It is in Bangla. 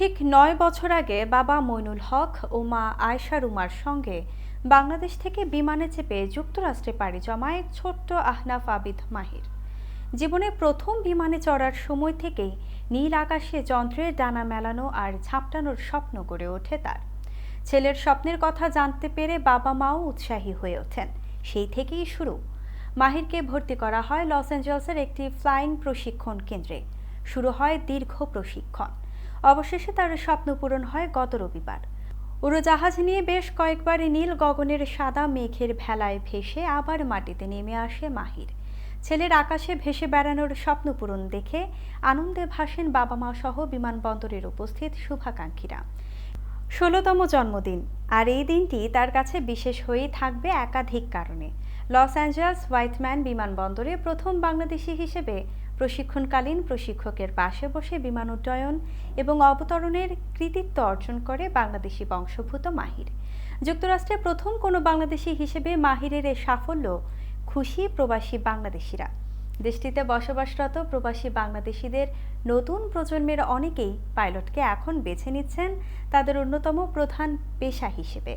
ঠিক নয় বছর আগে বাবা মইনুল হক ও মা আয়শা রুমার সঙ্গে বাংলাদেশ থেকে বিমানে চেপে যুক্তরাষ্ট্রে পাড়ি জমায় ছোট্ট আহনাফ আবিদ মাহির। জীবনে প্রথম বিমানে চড়ার সময় থেকেই নীল আকাশে যন্ত্রের ডানা মেলানো আর ঝাপটানোর স্বপ্ন গড়ে ওঠে তার। ছেলের স্বপ্নের কথা জানতে পেরে বাবা মাও উৎসাহী হয়ে ওঠেন। সেই থেকেই শুরু। মাহিরকে ভর্তি করা হয় লস অ্যাঞ্জেলসের একটি ফ্লাইং প্রশিক্ষণ কেন্দ্রে। শুরু হয় দীর্ঘ প্রশিক্ষণ। অবশেষে তার স্বপ্ন পূরণ হয় গত রবিবার। উড়োজাহাজ নিয়ে বেশ কয়েকবার নীল গগনের সাদা মেঘের ভেলায় ভেসে আবার মাটিতে নেমে আসে মাহির। ছেলের আকাশে ভেসে বেড়ানোর স্বপ্ন পূরণ দেখে আনন্দে ভাসেন বাবা মা সহ বিমানবন্দরের উপস্থিত শুভাকাঙ্ক্ষীরা। ষোলোতম জন্মদিন, আর এই দিনটি তার কাছে বিশেষ হয়েই থাকবে একাধিক কারণে। লস অ্যাঞ্জেলস হোয়াইটম্যান বিমানবন্দরে প্রথম বাংলাদেশি হিসেবে প্রশিক্ষণকালীন প্রশিক্ষকের পাশে বসে বিমান উড্ডয়ন এবং অবতরণের কৃতিত্ব অর্জন করে বাংলাদেশি বংশোদ্ভূত মাহির। যুক্তরাষ্ট্রে প্রথম কোনো বাংলাদেশি হিসেবে মাহিরের এই সাফল্য খুশি প্রবাসী বাংলাদেশিরা। দেশটিতে বসবাসরত প্রবাসী বাংলাদেশিদের নতুন প্রজন্মের অনেকেই পাইলটকে এখন বেছে নিচ্ছেন তাদের অন্যতম প্রধান পেশা হিসেবে।